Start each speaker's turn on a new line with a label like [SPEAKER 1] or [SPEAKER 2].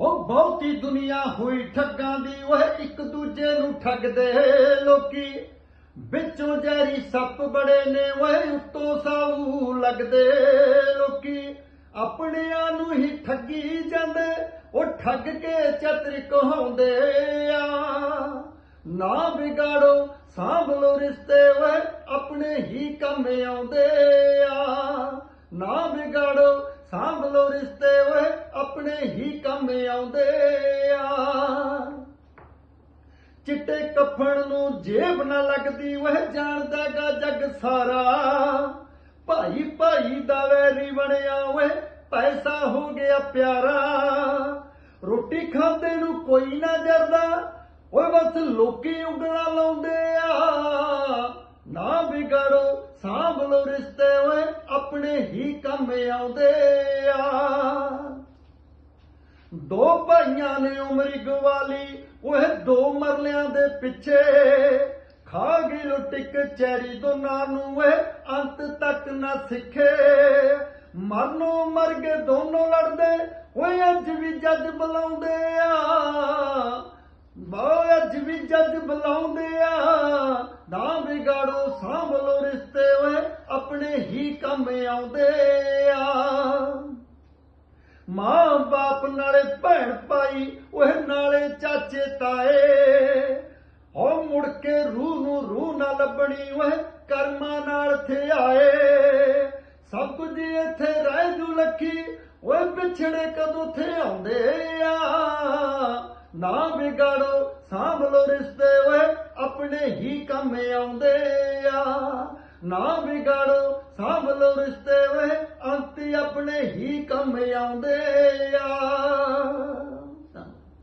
[SPEAKER 1] ਉਹ ਬਹੁਤੀ ਦੁਨੀਆ ਹੋਈ ਠੱਗਾਂ ਦੀ, ਉਹ ਇੱਕ ਦੂਜੇ ਨੂੰ ਠੱਗਦੇ ਲੋਕੀ। ਵਿੱਚੋਂ ਜ਼ਹਿਰੀ ਸੱਪ ਬੜੇ ਨੇ, ਉਹ ਉੱਤੋਂ ਸਾਊ ਲੱਗਦੇ ਲੋਕੀ। ਆਪਣਿਆਂ ਨੂੰ ਹੀ ਠੱਗੀ ਜਾਂਦੇ, ਉਹ ਠੱਗ ਕੇ ਚਤਰ ਕਹਾਉਂਦੇ ਆ। ਨਾ ਵਿਗਾੜੋ ਸਾਂਭ ਲੋ ਰਿਸ਼ਤੇ ਓਏ ਆਪਣੇ ਹੀ ਕੰਮ ਆਉਂਦੇ ਆ। ਨਾ ਵਿਗਾੜੋ ਸਾਂਭ ਲੋ ਰਿਸ਼ਤੇ ਓਏ ਆਪਣੇ ਹੀ ਕੰਮ ਆਉਂਦੇ ਆ। ਚਿੱਟੇ ਕਫਣ ਨੂੰ ਜੇਬ ਨਾ ਲੱਗਦੀ ਵਹ ਜਾਣਦਾਗਾ ਜੱਗ ਸਾਰਾ। ਭਾਈ ਭਾਈ ਦਾ ਵੈਰੀ ਬਣਿਆ ਓਏ ਪੈਸਾ ਹੋ ਗਿਆ ਪਿਆਰਾ। ਰੋਟੀ ਖਾਂਦੇ ਨੂੰ ਕੋਈ ਨਾ ਜਰਦਾ ਓਏ ਬਸ ਲੋਕੀ ਉਂਗਲਾਂ ਲਾਉਂਦੇ ਆ। ਨਾ ਵਿਗੜੋ, ਸਾਂਭ ਲੋ ਰਿਸ਼ਤੇ ਓਏ ਆਪਣੇ ਹੀ ਕੰਮ ਆਉਂਦੇ ਆ। ਦੋ ਭਾਈਆਂ ਨੇ ਉਮਰੀ ਗਵਾਲੀ, ਉਹ ਦੋ ਮਰਲਿਆਂ ਦੇ ਪਿੱਛੇ। ਖਾ ਗਈ ਲੁੱਟਿਕ ਚੈਰੀ ਦੋਨਾਂ ਨੂੰ ਇਹ ਅੰਤ ਤੱਕ ਨਾ ਸਿੱਖੇ। ਮਰਨੋਂ ਮਰ ਗਏ ਦੋਨੋਂ ਲੜਦੇ ਓਏ ਅੱਜ ਵੀ ਜੱਜ ਬੁਲਾਉਂਦੇ ਆ। ਬੋ ਅੱਜ ਵੀ ਜੱਜ ਬੁਲਾਉਂਦੇ ਆ। ਨਾ ਵਿਗਾੜੋ ਸਾਂਭ ਲੋ ਰਿਸ਼ਤੇ ਓਏ ਆਪਣੇ ਹੀ ਕੰਮ ਆਉਂਦੇ। ਮਾਂ ਬਾਪ ਨਾਲੇ ਭੈਣ ਭਾਈ ਉਹ ਨਾਲੇ ਚਾਚੇ ਤਾਏ। ਹੋ ਮੁੜ ਕੇ ਰੂਹ ਨੂੰ ਰੂਹ ਨਾ ਲੱਭਣੀ ਉਹ ਕਰਮਾਂ ਨਾਲ ਥਿਆਏ ਸਭ ਕੁਝ ਇੱਥੇ ਰਹਿ ਜੂ ਲੱਖੀ, ਓਏ ਵਿਛੜੇ ਕਦੋਂ ਥੇ ਆਉਂਦੇ ਆ? ਨਾ ਵਿਗਾੜੋ, ਸਾਂਭ ਲੋ ਰਿਸ਼ਤੇ, ਓਏ ਆਪਣੇ ਹੀ ਕੰਮ ਆਉਂਦੇ ਆ। ਨਾ ਵਿਗਾੜੋ ਸਾਂਭ ਲੋ ਰਿਸ਼ਤੇ ਵੇ ਅੰਤ ਆਪਣੇ ਹੀ ਕੰਮ ਆਉਂਦੇ ਆ।